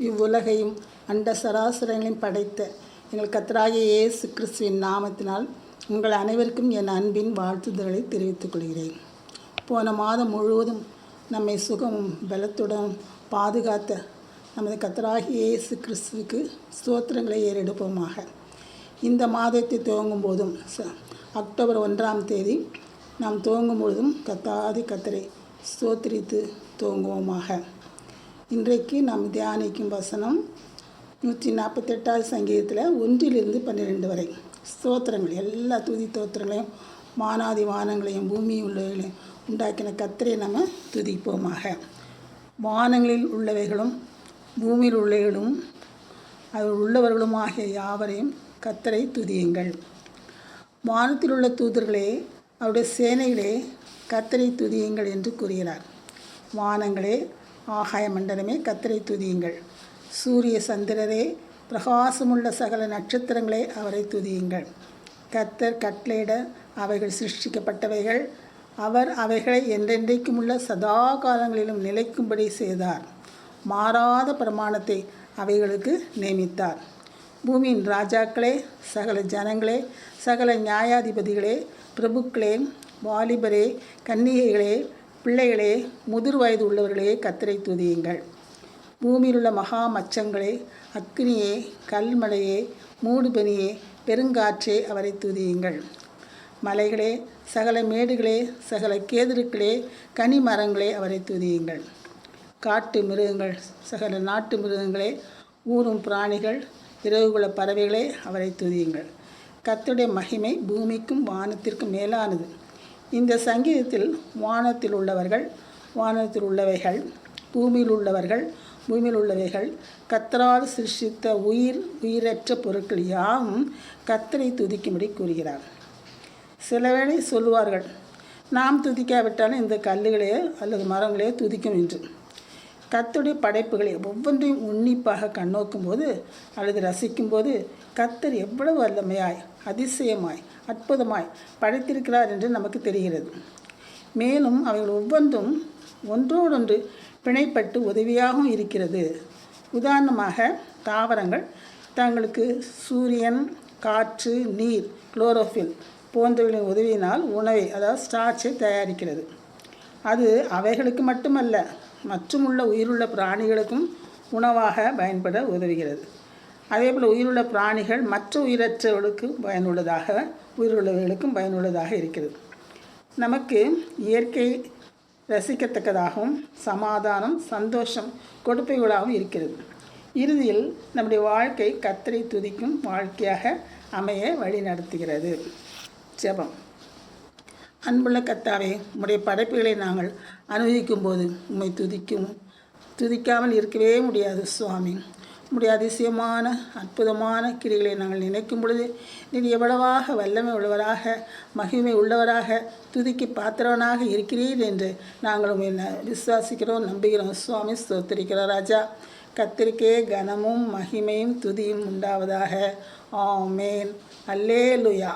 இவ்வுலகையும் அண்ட சராசரங்களையும் படைத்த எங்கள் கத்தராகிய இயேசு கிறிஸ்துவின் நாமத்தினால் உங்கள் அனைவருக்கும் என் அன்பின் வாழ்த்துதல்களை தெரிவித்துக் கொள்கிறேன். போன மாதம் முழுவதும் நம்மை சுகமும் பலத்துடன் பாதுகாத்த நமது கத்தராகி இயேசு கிறிஸ்துவுக்கு ஸ்தோத்திரங்களை ஏறெடுப்போமாக. இந்த மாதத்தை துவங்கும் போதும் ச- அக்டோபர் ஒன்றாம் தேதி நாம் துவங்கும் பொழுதும் கத்தாதி கத்தரை ஸ்தோத்திரித்து துவங்குவோமாக. இன்றைக்கு நாம் தியானிக்கும் வசனம் நூற்றி நாற்பத்தெட்டாவது சங்கீதத்தில் ஒன்றிலிருந்து பன்னிரெண்டு வரை. ஸ்தோத்திரங்கள் எல்லா துதி தோத்திரங்களையும் வானாதி வானங்களையும் பூமி உள்ளவைகளையும் உண்டாக்கின கத்திரை நம்ம துதிப்போமாக. வானங்களில் உள்ளவைகளும் பூமியில் உள்ளவைகளும் உள்ளவர்களும் உள்ளவர்களுமாகிய யாவரையும் கத்தரை துதியுங்கள். வானத்தில் உள்ள தூதர்களே அவருடைய சேனைகளே கத்தரை துதியுங்கள் என்று கூறுகிறார். வானங்களே ஆகாய மண்டலமே கத்தரை துதியுங்கள். சூரிய சந்திரரே பிரகாசமுள்ள சகல நட்சத்திரங்களே அவரை துதியுங்கள். கத்தர் கட்லேட அவைகள் சிருஷ்டிக்கப்பட்டவைகள். அவர் அவைகளை என்றென்றைக்கும் உள்ள சதா காலங்களிலும் நிலைக்கும்படி செய்தார். மாறாத பிரமாணத்தை அவைகளுக்கு நியமித்தார். பூமியின் ராஜாக்களே சகல ஜனங்களே சகல நியாயாதிபதிகளே பிரபுக்களே வாலிபரே கன்னிகைகளே பிள்ளைகளே முதிர் வயது உள்ளவர்களே கத்தரை துதியுங்கள். பூமியில் உள்ள மகா மச்சங்களே அக்னியே கல்மலையே மூடுபனியே பெருங்காற்றே அவரை துதியுங்கள். மலைகளே சகல மேடுகளே சகல கேதுருக்களே கனி மரங்களே அவரை துதியுங்கள். காட்டு மிருகங்கள் சகல நாட்டு மிருகங்களே ஊரும் பிராணிகள் இரவுகுல பறவைகளே அவரை துதியுங்கள். கத்துடைய மகிமை பூமிக்கும் வானத்திற்கும் மேலானது. இந்த சங்கீதத்தில் வானத்தில் உள்ளவர்கள் வானத்தில் உள்ளவைகள் பூமியில் உள்ளவர்கள் பூமியில் உள்ளவைகள் கத்தரால் சிருஷ்டித்த உயிர் உயிரற்ற பொருட்கள் யாவும் கத்தரை துதிக்கும்படி கூறுகிறார். சில வேளை சொல்லுவார்கள் நாம் துதிக்காவிட்டாலும் இந்த கல்லுகளே அல்லது மரங்களே துதிக்கும் என்று. கத்துடைய படைப்புகளை ஒவ்வொன்றையும் உன்னிப்பாக கண்ணோக்கும் போது அல்லது ரசிக்கும்போது கத்தர் எவ்வளவு வல்லமையாய் அதிசயமாய் அற்புதமாய் படைத்திருக்கிறார் என்று நமக்கு தெரிகிறது. மேலும் அவைகள் ஒவ்வொன்றும் ஒன்றோடொன்று பிணைப்பட்டு உதவியாகவும் இருக்கிறது. உதாரணமாக தாவரங்கள் தங்களுக்கு சூரியன் காற்று நீர் குளோரோஃபில் போன்றவைகளின் உதவியினால் உணவை அதாவது ஸ்டார்ச்சை தயாரிக்கிறது. அது அவைகளுக்கு மட்டுமல்ல மற்றுமுள்ள உயிருள்ள பிராணிகளுக்கும் உணவாக பயன்பட உதவுகிறது. அதேபோல் உயிருள்ள பிராணிகள் மற்ற உயிரற்றவர்களுக்கும் பயனுள்ளதாக உயிருள்ளவர்களுக்கும் பயனுள்ளதாக இருக்கிறது. நமக்கு இயற்கை ரசிக்கத்தக்கதாகவும் சமாதானம் சந்தோஷம் கொடுப்பைகளாகவும் இருக்கிறது. இறுதியில் நம்முடைய வாழ்க்கை கத்தரை துதிக்கும் வாழ்க்கையாக அமைய வழி நடத்துகிறது ஜெபம். அன்புள்ள கத்தாவே உம்முடைய படைப்புகளை நாங்கள் அனுபவிக்கும் போது உம்மை துதிக்கும். துதிக்காமல் இருக்கவே முடியாது சுவாமி. உம்முடைய அதிசயமான அற்புதமான கிரிகளை நாங்கள் நினைக்கும் பொழுது நீர் எவ்வளவாக வல்லமை உள்ளவராக மகிமை உள்ளவராக துதிக்கு பாத்திரவனாக இருக்கிறீர் என்று நாங்கள் உம்மை ந- விசுவாசிக்கிறோம் நம்புகிறோம். சுவாமி ஸ்தோத்திரிக்கிறோம் ராஜா. கத்திரிக்கே கனமும் மகிமையும் துதியும் உண்டாவதாக. ஆமேன். அல்லேலுயா.